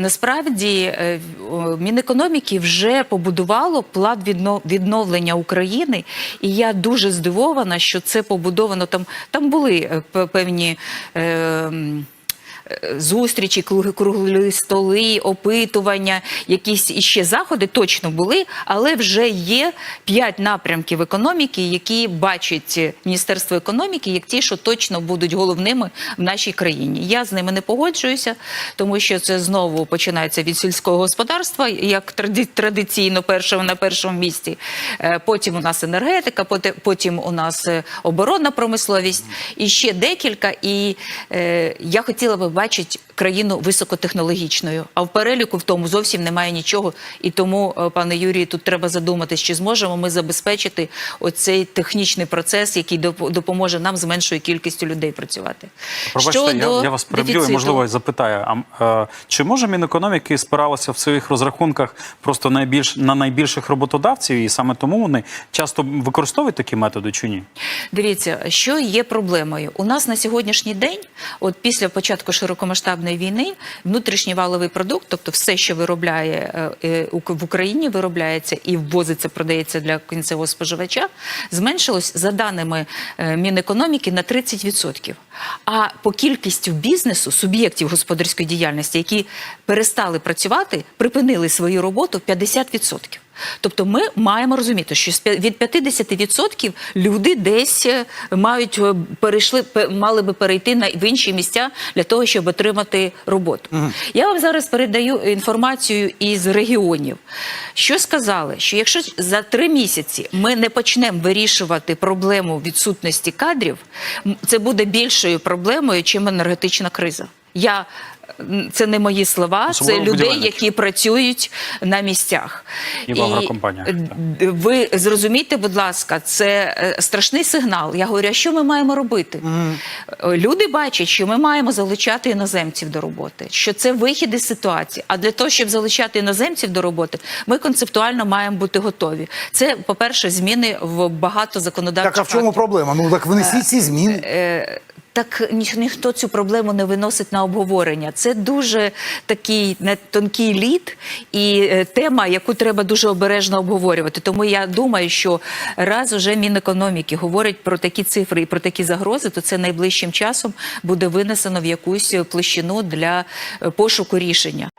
насправді е, Мінекономіки вже побудувало план відновлення України, і я дуже здивована, що це побудовано там. Там були е, певні. Е, Зустрічі, круглі столи, опитування, якісь іще заходи точно були, але вже є п'ять напрямків економіки, які бачить Міністерство економіки, як ті, що точно будуть головними в нашій країні. Я з ними не погоджуюся, тому що це знову починається від сільського господарства, як традиційно першого на першому місці. Е, Потім у нас енергетика, потім у нас е, оборонна промисловість і ще декілька. І е, я хотіла би бачити країну високотехнологічною. А в переліку в тому зовсім немає нічого. І тому, е, пане Юрію, тут треба задуматись, чи зможемо ми забезпечити оцей технічний процес, який доп- допоможе нам з меншою кількістю людей працювати. Пробачте, я, я вас переб'ю і, можливо, запитаю, а е, чи може Мінекономіки спиралися в своїх розрахунках просто найбільш, на найбільших роботодавців, і саме тому вони часто використовують такі методи чи ні? Дивіться, що є проблемою. У нас на сьогоднішній день, от після початку широкомасштабної війни, внутрішній валовий продукт, тобто все, що виробляє е, е, в Україні, виробляється і ввозиться, продається для кінцевого споживача, зменшилось за даними е, Мінекономіки на 30%. А по кількістю бізнесу, суб'єктів господарської діяльності, які перестали працювати, припинили свою роботу 50%. Тобто ми маємо розуміти, що від 50% люди десь е, мають е, перейшли, мали би перейти на в інші місця для того, щоб отримати роботу. Я вам зараз передаю інформацію із регіонів. Що сказали? Що якщо за три місяці ми не почнемо вирішувати проблему відсутності кадрів, це буде більшою проблемою, чим енергетична криза. Я це не мої слова, Особливо це людей, які працюють на місцях. І е, д- Ви зрозумійте, будь ласка, це е, страшний сигнал. Я говорю, а що ми маємо робити? Е, Люди бачать, що ми маємо залучати іноземців до роботи, що це вихід із ситуації. А для того, щоб залучати іноземців до роботи, ми концептуально маємо бути готові. Це, по-перше, зміни в багато законодавчих Так, а в чому проблема? Ну так внесіть ці зміни. Так ні- ніхто цю проблему не виносить на обговорення. Це дуже такий не, тонкий лід і е, тема, яку треба дуже обережно обговорювати. Тому я думаю, що раз уже Мінекономіки говорить про такі цифри і про такі загрози, то це найближчим часом буде винесено в якусь площину для е, пошуку рішення.